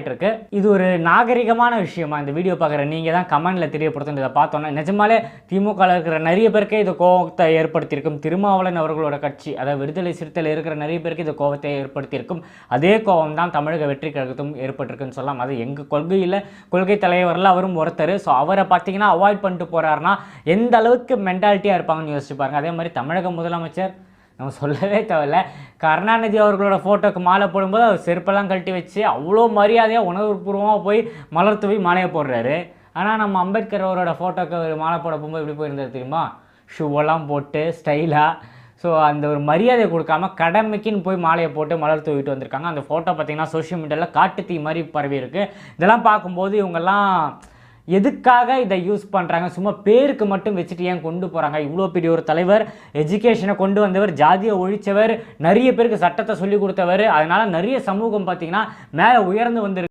மாறிட்டு இருக்கு இது ஒரு நாகரிகமான விஷயமா இந்த வீடியோ பார்க்குற நீங்கள் தான் கமெண்ட்ல தெரியப்படுத்தும் இதை பார்த்தோன்னா நிஜமாலே திமுகவில் இருக்கிற நிறைய பேருக்கே இது கோபத்தை ஏற்படுத்தியிருக்கும். திருமாவளன் அவர்களோட கட்சி அதாவது விடுதலை சிறுத்தையில் இருக்கிற நிறைய பேருக்கு இது கோபத்தை ஏற்படுத்தியிருக்கும். அதே கோபம் தான் தமிழக வெற்றி கழகத்தும் ஏற்பட்டிருக்குன்னு சொல்லலாம். அது எங்கள் கொள்கையில் கொள்கை தலைவரில் அவரும் ஒருத்தர். ஸோ அவரை பார்த்தீங்கன்னா அவாய்ட் பண்ணிட்டு போறாருன்னா எந்த அளவுக்கு மென்டாலிட்டியாக இருப்பாங்கன்னு யோசிச்சு பாருங்க. அதே மாதிரி தமிழக முதலமைச்சர் நம்ம சொல்லவே தேவையில்ல. கருணாநிதி அவர்களோட ஃபோட்டோக்கு மாலை போடும்போது அவர் செருப்பெல்லாம் கழட்டி வச்சு அவ்வளோ மரியாதையாக உணர்வுபூர்வமாக போய் மலர் தூவி மாலையை போடுறாரு. ஆனால் நம்ம அம்பேத்கர் அவரோட ஃபோட்டோக்கு அவர் மாலை போட போகும்போது எப்படி போயிருந்தார் தெரியுமா? ஷூவெல்லாம் போட்டு ஸ்டைலாக ஸோ அந்த ஒரு மரியாதை கொடுக்காம கடமைக்குன்னு போய் மாலையை போட்டு மலர் தூவிட்டு வந்திருக்காங்க. அந்த ஃபோட்டோ பார்த்திங்கன்னா சோஷியல் மீடியாவில் காட்டு தீ மாதிரி பரவி இருக்கு இதெல்லாம் பார்க்கும்போது இவங்கெல்லாம் எதுக்காக இதை யூஸ் பண்ணுறாங்க சும்மா பேருக்கு மட்டும் வச்சுட்டு ஏன் கொண்டு போகிறாங்க இவ்வளோ பெரிய ஒரு தலைவர் எஜுகேஷனை கொண்டு வந்தவர் ஜாதியை ஒழிச்சவர் நிறைய பேருக்கு சட்டத்தை சொல்லி கொடுத்தவர். அதனால் நிறைய சமூகம் பார்த்தீங்கன்னா மேலே உயர்ந்து வந்திருக்கு.